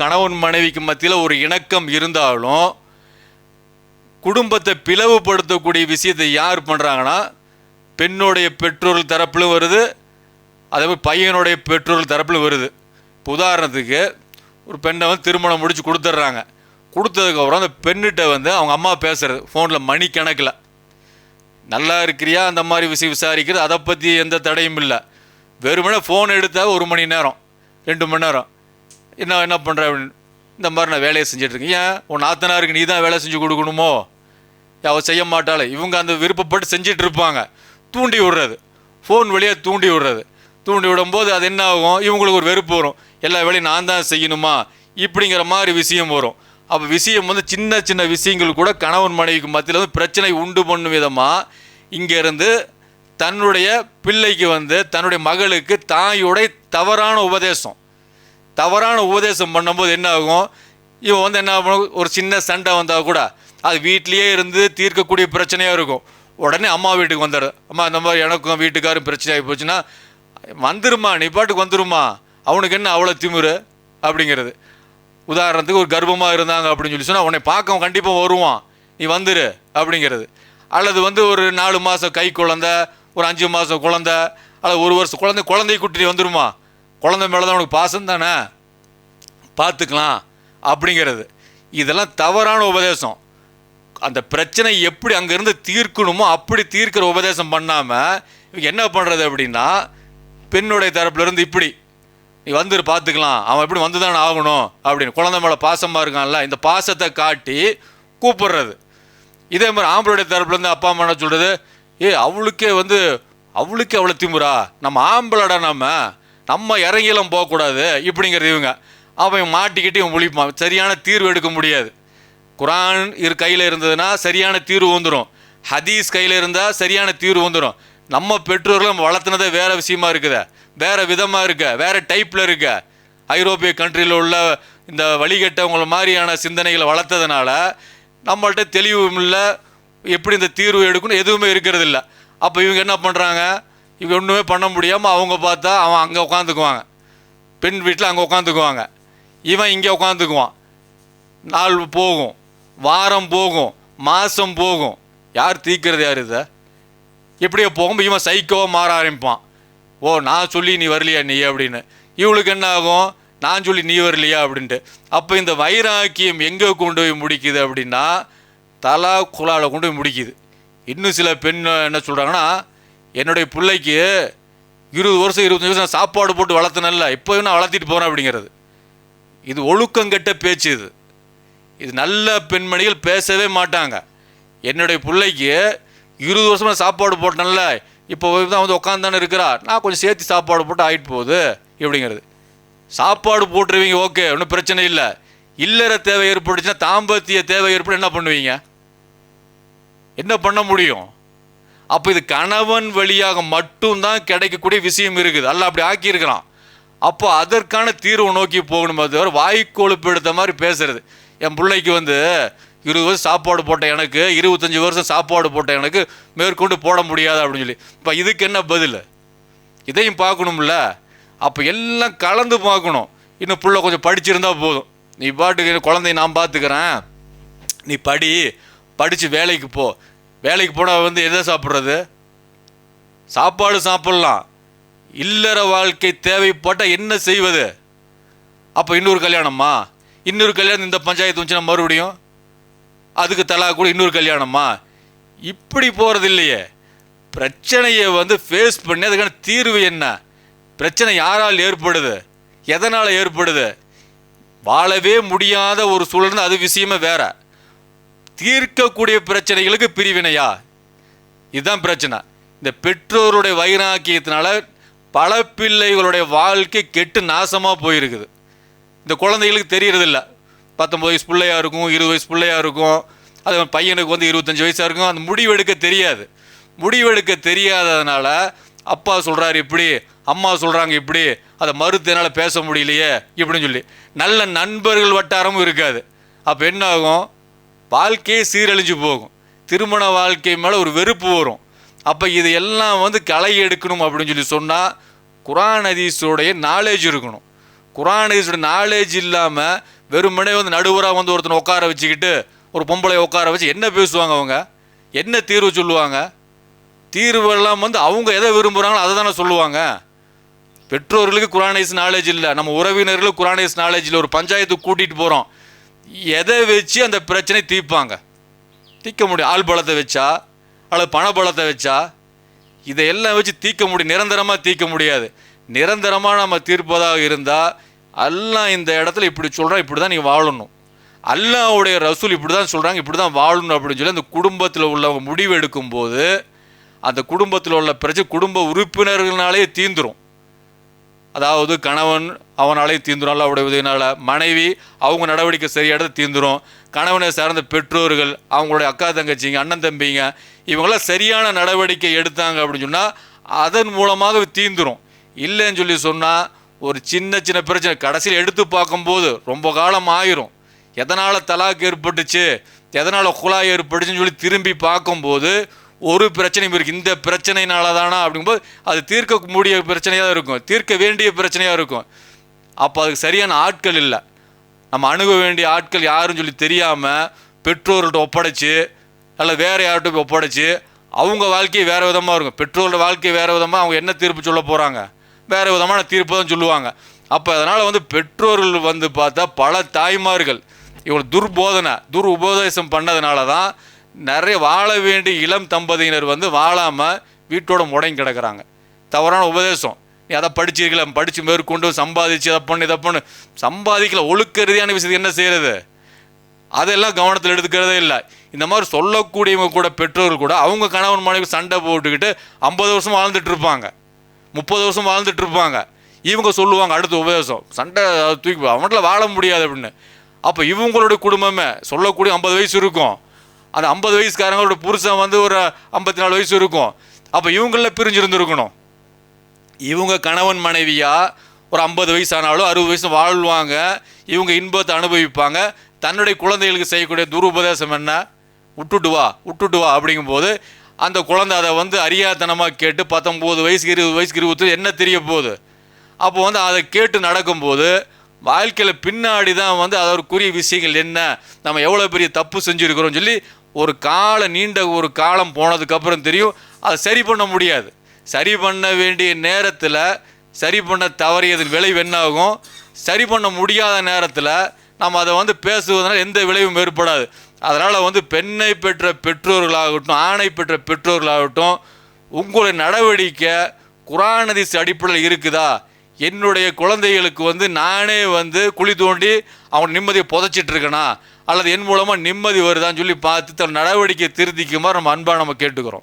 கணவன் மனைவிக்கு மத்தியில் ஒரு இணக்கம் இருந்தாலும் குடும்பத்தை பிளவுபடுத்தக்கூடிய விஷயத்தை யார் பண்ணுறாங்கன்னா பெண்ணுடைய பெற்றோர்கள் தரப்பிலும் வருது அதே மாதிரி பையனுடைய பெற்றோர்கள் தரப்பிலும் வருது. இப்போ உதாரணத்துக்கு ஒரு பெண்ணை வந்து திருமணம் முடித்து கொடுத்துட்றாங்க. கொடுத்ததுக்கப்புறம் அந்த பெண்ணிட்ட வந்து அவங்க அம்மா பேசுறது ஃபோனில் மணிக்கணக்கில். நல்லா இருக்கிறியா? அந்த மாதிரி விஷயம் விசாரிக்கிறது அதை பற்றி எந்த தடையும் இல்லை. வெறுமனே ஃபோன் எடுத்தால் ஒரு மணி நேரம் ரெண்டு மணி நேரம். என்ன என்ன பண்ணுற அப்படின்னு இந்த மாதிரி நான் வேலையை செஞ்சிட்ருக்கேன் ஏன்? உன் நாத்தனாருக்கு நீ தான் வேலை செஞ்சு கொடுக்கணுமோ? அவள் செய்ய மாட்டாளே. இவங்க அந்த விருப்பப்பட்டு செஞ்சிட்டு இருப்பாங்க. தூண்டி விடுறது. ஃபோன் வழியாக தூண்டி விடுறது. தூண்டி விடும்போது அது என்ன ஆகும்? இவங்களுக்கு ஒரு வெறுப்பு வரும். எல்லா வேலையும் நான் தான் செய்யணுமா? இப்படிங்கிற மாதிரி விஷயம் வரும். அப்போ விஷயம் வந்து சின்ன சின்ன விஷயங்கள் கூட கணவன் மனைவிக்கு மத்தியில் வந்து பிரச்சனை உண்டு பண்ணும் விதமாக இங்கேருந்து தன்னுடைய பிள்ளைக்கு வந்து தன்னுடைய மகளுக்கு தாயுடைய தவறான உபதேசம். தவறான உபதேசம் பண்ணும்போது என்ன ஆகும்? இவன் வந்து என்ன பண்ணும் ஒரு சின்ன சண்டை வந்தால் கூட அது வீட்லேயே இருந்து தீர்க்கக்கூடிய பிரச்சனையாக இருக்கும். உடனே அம்மா வீட்டுக்கு வந்துடு அம்மா இந்த மாதிரி எனக்கும் வீட்டுக்காரும் பிரச்சனை ஆகி போச்சுன்னா வந்துருமா நீ பாட்டுக்கு வந்துருமா அவனுக்கு என்ன அவ்வளோ திமிரு? அப்படிங்கிறது. உதாரணத்துக்கு ஒரு கர்ப்பமாக இருந்தாங்க அப்படின்னு சொல்லி சொன்னால் உன்னை பார்க்க கண்டிப்பாக வருவான். நீ வந்துரு. அப்படிங்கிறது. அல்லது வந்து ஒரு நாலு மாதம் கை குழந்த ஒரு அஞ்சு மாதம் குழந்த அல்லது ஒரு வருஷம் குழந்தை குழந்தை குட்டி வந்துருமா? குழந்தை மேலே தான் உனக்கு பாசம் தானே? பார்த்துக்கலாம் அப்படிங்கிறது. இதெல்லாம் தவறான உபதேசம். அந்த பிரச்சனை எப்படி அங்கேருந்து தீர்க்கணுமோ அப்படி தீர்க்கிற உபதேசம் பண்ணாமல் இவங்க என்ன பண்ணுறது அப்படின்னா பெண்ணுடைய தரப்புலேருந்து இப்படி நீ வந்துரு பார்த்துக்கலாம். அவன் எப்படி வந்து தானே ஆகணும் அப்படின்னு. குழந்தை மேலே பாசமாக இருக்கான்ல இந்த பாசத்தை காட்டி கூப்பிடுறது. இதே மாதிரி ஆம்பளுடைய தரப்புலேருந்து அப்பா அம்மா என்ன சொல்கிறது ஏ அவளுக்கே வந்து அவளுக்கே அவ்வளோ திமுறா? நம்ம ஆம்பளடா நம்ம நம்ம இறங்கியெல்லாம் போகக்கூடாது. இப்படிங்கிறது இவங்க. அவன் மாட்டிக்கிட்டு இவன் முழிப்பான் சரியான தீர்வு எடுக்க முடியாது. குரான் இரு கையில் இருந்ததுன்னா சரியான தீர்வு வந்துடும் ஹதீஸ் கையில் இருந்தால் சரியான தீர்வு வந்துடும் நம்ம பெற்றோர்கள் நம்ம வளர்த்துனதே வேறு விஷயமா இருக்குது. வேறு விதமாக இருக்க. வேறு டைப்பில் இருக்க. ஐரோப்பிய கண்ட்ரியில் உள்ள இந்த வழிகட்டவங்கள மாதிரியான சிந்தனைகளை வளர்த்ததுனால நம்மள்கிட்ட தெளிவும் இல்லை எப்படி இந்த தீர்வு எடுக்கணும் எதுவுமே இருக்கிறது இல்லை அப்போ இவங்க என்ன பண்ணுறாங்க இவங்க ஒன்றுமே பண்ண முடியாமல் அவங்க பார்த்தா அவன் அங்கே உட்காந்துக்குவாங்க பெண் வீட்டில் அங்கே உட்காந்துக்குவாங்க இவன் இங்கே உட்காந்துக்குவான் நாள் போகும். வாரம் போகும். மாதம் போகும். யார் தீக்கிறது யார் இதை? எப்படியோ போகும். இவன் சைக்கோவாக மாற ஆரம்பிப்பான். ஓ நான் சொல்லி நீ வரலையா நீ அப்படின்னு. இவளுக்கு என்ன ஆகும்? நான் சொல்லி நீ வரலையா அப்படின்ட்டு. அப்போ இந்த வைராக்கியம் எங்கே கொண்டு போய் முடிக்குது அப்படின்னா தலா குலாவில் கொண்டு போய் முடிக்குது. இன்னும் சில பெண் என்ன சொல்கிறாங்கன்னா என்னுடைய பிள்ளைக்கு இருபது வருஷம் இருபத்தஞ்சி வருஷம் சாப்பாடு போட்டு வளர்த்தனல்ல இப்போ நான் வளர்த்திட்டு போகிறேன் அப்படிங்கிறது. இது ஒழுக்கங்கெட்ட பேச்சு இது. இது நல்ல பெண்மணிகள் பேசவே மாட்டாங்க. என்னுடைய பிள்ளைக்கு இருபது வருஷமாக சாப்பாடு போட்டேன்ல இப்போ தான் வந்து உட்காந்தானே இருக்கிறா நான் கொஞ்சம் சேர்த்து சாப்பாடு போட்டு ஆகிட்டு போகுது இப்படிங்கிறது. சாப்பாடு போட்டுருவீங்க ஓகே ஒன்றும் பிரச்சனை இல்லை. இல்லற தேவை ஏற்பட்டுச்சுன்னா தாம்பத்திய தேவை ஏற்பட்டு என்ன பண்ணுவீங்க? என்ன பண்ண முடியும்? அப்போ இது கணவன் வழியாக மட்டும்தான் கிடைக்கக்கூடிய விஷயம் இருக்குது. அல்ல அப்படி ஆக்கியிருக்கிறான். அப்போ அதற்கான தீர்வு நோக்கி போகணுமே தவிர வாய்க்கொழுப்பு எடுத்த மாதிரி பேசுறது. என் பிள்ளைக்கு வந்து இருபது வருஷம் சாப்பாடு போட்ட எனக்கு இருபத்தஞ்சி வருஷம் சாப்பாடு போட்ட எனக்கு மேற்கொண்டு போட முடியாது அப்படின்னு சொல்லி. இப்போ இதுக்கு என்ன பதில்? இதையும் பார்க்கணும்ல? அப்போ எல்லாம் கலந்து பார்க்கணும். இன்னும் பிள்ளை கொஞ்சம் படிச்சிருந்தா போதும். நீ பாட்டுக்கு குழந்தைய நான் பார்த்துக்கிறேன். நீ படி. படித்து வேலைக்கு போ. வேலைக்கு போனால் வந்து எதை சாப்பிட்றது? சாப்பாடு சாப்பிட்லாம். இல்லற வாழ்க்கை தேவைப்பட்டால் என்ன செய்வது? அப்போ இன்னொரு கல்யாணமா இன்னொரு கல்யாணம் இந்த பஞ்சாயத்து வந்துச்சுன்னா மறுபடியும்? அதுக்கு தலா கூட இன்னொரு கல்யாணமா இப்படி போகிறது இல்லையே பிரச்சனையை வந்து ஃபேஸ் பண்ணி அதுக்கான தீர்வு என்ன? பிரச்சனை யாரால் ஏற்படுது? எதனால் ஏற்படுது? வாழவே முடியாத ஒரு சூழல் அது விஷயமே வேறு. தீர்க்கக்கூடிய பிரச்சனைகளுக்கு பிரிவினையா? இதுதான் பிரச்சனை. இந்த பெற்றோருடைய வைராக்கியத்தினால பல பிள்ளைகளுடைய வாழ்க்கை கெட்டு நாசமாக போயிருக்குது. இந்த குழந்தைகளுக்கு தெரியறதில்ல. பத்தொம்பது வயசு பிள்ளையாக இருக்கும் இருபது வயசு பிள்ளையாக இருக்கும் அது பையனுக்கு வந்து இருபத்தஞ்சி வயசாக இருக்கும் அந்த முடிவெடுக்க தெரியாது. முடிவெடுக்க தெரியாததுனால அப்பா சொல்கிறாரு இப்படி அம்மா சொல்கிறாங்க இப்படி அதை மறுத்து என்னால் பேச முடியலையே இப்படின்னு சொல்லி. நல்ல நண்பர்கள் வட்டாரமும் இருக்காது. அப்போ என்ன ஆகும்? வாழ்க்கையே சீரழிஞ்சு போகும். திருமண வாழ்க்கை மேலே ஒரு வெறுப்பு வரும். அப்போ இது எல்லாம் வந்து களை எடுக்கணும் அப்படின்னு சொல்லி சொன்னால் குரான் ஹதீஸுடைய நாலேஜ் இருக்கணும். குரான் ஹதீஸோட நாலேஜ் இல்லாமல் வெறுமனே வந்து நடுவராக வந்து ஒருத்தனை உட்கார வச்சுக்கிட்டு ஒரு பொம்பளை உட்கார வச்சு என்ன பேசுவாங்க அவங்க? என்ன தீர்வு சொல்லுவாங்க? தீர்வெல்லாம் வந்து அவங்க எதை விரும்புகிறாங்களோ அதை தானே சொல்லுவாங்க. பெற்றோர்களுக்கு குரானைஸ் நாலேஜ் இல்லை. நம்ம உறவினர்களுக்கு குரானைஸ் நாலேஜ் இல்லை. ஒரு பஞ்சாயத்துக்கு கூட்டிகிட்டு போகிறோம் எதை வச்சு அந்த பிரச்சனை தீர்ப்பாங்க? தீர்க்க முடியும். ஆள் பலத்தை வச்சா அல்லது பண பலத்தை வச்சா இதையெல்லாம் வச்சு தீர்க்க முடியும். நிரந்தரமாக தீர்க்க முடியாது. நிரந்தரமாக நம்ம தீர்ப்பதாக இருந்தால் எல்லாம் இந்த இடத்துல இப்படி சொல்கிறோம் இப்படி தான் நீ வாழணும். அல்லாவுடைய ரசூல் இப்படி தான் சொல்கிறாங்க இப்படி தான் வாழணும் அப்படின்னு சொல்லி அந்த குடும்பத்தில் உள்ளவங்க முடிவு எடுக்கும்போது அந்த குடும்பத்தில் உள்ள பிரச்சனை குடும்ப உறுப்பினர்களாலே தீந்துரும். அதாவது கணவன் அவனாலே தீந்துரும். அல்லாவுடைய உதவினால மனைவி அவங்க நடவடிக்கை சரியாக தீந்துரும். கணவனை சார்ந்த பெற்றோர்கள் அவங்களுடைய அக்கா தங்கச்சிங்க அண்ணன் தம்பிங்க இவங்களாம் சரியான நடவடிக்கை எடுத்தாங்க அப்படின்னு சொன்னால் அதன் மூலமாக தீந்துரும். இல்லைன்னு சொல்லி சொன்னால் ஒரு சின்ன சின்ன பிரச்சனை. கடைசியில் எடுத்து பார்க்கும்போது ரொம்ப காலம் ஆயிரும். எதனால் தலாக் ஏற்பட்டுச்சு எதனால் குழாய் ஏற்பட்டுச்சுன்னு சொல்லி திரும்பி பார்க்கும்போது ஒரு பிரச்சனையும் இருக்குது இந்த பிரச்சனையினால தானா அப்படிங்கும்போது அது தீர்க்க முடிய பிரச்சனையாக தான் இருக்கும். தீர்க்க வேண்டிய பிரச்சனையாக இருக்கும். அப்போ அதுக்கு சரியான ஆட்கள் இல்லை. நம்ம அணுக வேண்டிய ஆட்கள் யாருன்னு சொல்லி தெரியாமல் பெற்றோர்கள்ட்ட ஒப்படைச்சு அல்ல வேறு யார்கிட்ட போய் ஒப்படைச்சு அவங்க வாழ்க்கையை வேறு விதமாக இருக்கும். பெற்றோரோட வாழ்க்கை வேறு விதமாக அவங்க என்ன தீர்ப்பு சொல்ல போகிறாங்க வேறு விதமான தீர்ப்பு தான் சொல்லுவாங்க. அப்போ அதனால் வந்து பெற்றோர்கள் வந்து பார்த்தா பல தாய்மார்கள் இவங்க துர்போதனை துர் உபதேசம் பண்ணதுனால தான் நிறைய வாழ வேண்டிய இளம் தம்பதியினர் வந்து வாழாமல் வீட்டோட முடங்கி கிடக்குறாங்க. தவறான உபதேசம். நீ அதை படிச்சிருக்கல படித்து மேற்கொண்டு சம்பாதிச்சு அதை பண்ணு இதை பண்ணு. சம்பாதிக்கல ஒழுக்க ரீதியான விஷயத்துக்கு என்ன செய்கிறது அதெல்லாம் கவனத்தில் எடுத்துக்கிறதே இல்லை. இந்த மாதிரி சொல்லக்கூடியவங்க கூட பெற்றோர்கள் கூட அவங்க கணவன் மனைவி சண்டை போட்டுக்கிட்டு ஐம்பது வருஷம் வாழ்ந்துட்டு இருப்பாங்க. முப்பது வருஷம் வாழ்ந்துட்டு இருப்பாங்க. இவங்க சொல்லுவாங்க அடுத்த உபதேசம். சண்டை தூக்கி அவன்கிட்ட வாழ முடியாது அப்படின்னு. அப்போ இவங்களுடைய குடும்பமே சொல்லக்கூடிய ஐம்பது வயசு இருக்கும். அந்த ஐம்பது வயசுக்காரங்களோட புருஷன் வந்து ஒரு ஐம்பத்தி நாலு வயசு இருக்கும். அப்போ இவங்களில் பிரிஞ்சிருந்துருக்கணும். இவங்க கணவன் மனைவியாக ஒரு ஐம்பது வயசானாலும் அறுபது வயசு வாழ்வாங்க. இவங்க இன்பத்தை அனுபவிப்பாங்க. தன்னுடைய குழந்தைகளுக்கு செய்யக்கூடிய துருபதேசம் என்ன? விட்டுட்டு வா விட்டுட்டு வா அப்படிங்கும்போது அந்த குழந்தை அதை வந்து அறியாத்தனமாக கேட்டு பத்தொம்போது வயசுக்கு இருபது வயசுக்கு இருபத்தி என்ன தெரிய போகுது? அப்போ வந்து அதை கேட்டு நடக்கும்போது வாழ்க்கையில் பின்னாடி தான் வந்து அதற்குரிய விஷயங்கள் என்ன? நம்ம எவ்வளோ பெரிய தப்பு செஞ்சுருக்கிறோம் சொல்லி ஒரு காலம் நீண்ட ஒரு காலம் போனதுக்கப்புறம் தெரியும் அதை சரி பண்ண முடியாது. சரி பண்ண வேண்டிய நேரத்தில் சரி பண்ண தவறியதன் விளைவு என்னாகும்? சரி பண்ண முடியாத நேரத்தில் நம்ம அதை வந்து பேசுவதனால் எந்த விளைவும் ஏற்படாது. அதனால் வந்து பெண்ணை பெற்ற பெற்றோர்களாகட்டும் ஆணை பெற்ற பெற்றோர்களாகட்டும் உங்களுடைய நடவடிக்கை குரானதிஸ் அடிப்படையில் இருக்குதா? என்னுடைய குழந்தைகளுக்கு வந்து நானே வந்து குழி தோண்டி அவன் நிம்மதியை புதைச்சிட்டு இருக்கனா? அல்லது என் மூலமா நிம்மதி வருதான்னு சொல்லி பார்த்து தன் நடவடிக்கையை திருத்திக்குமாறு நம்ம அன்பாக நம்ம கேட்டுக்கிறோம்.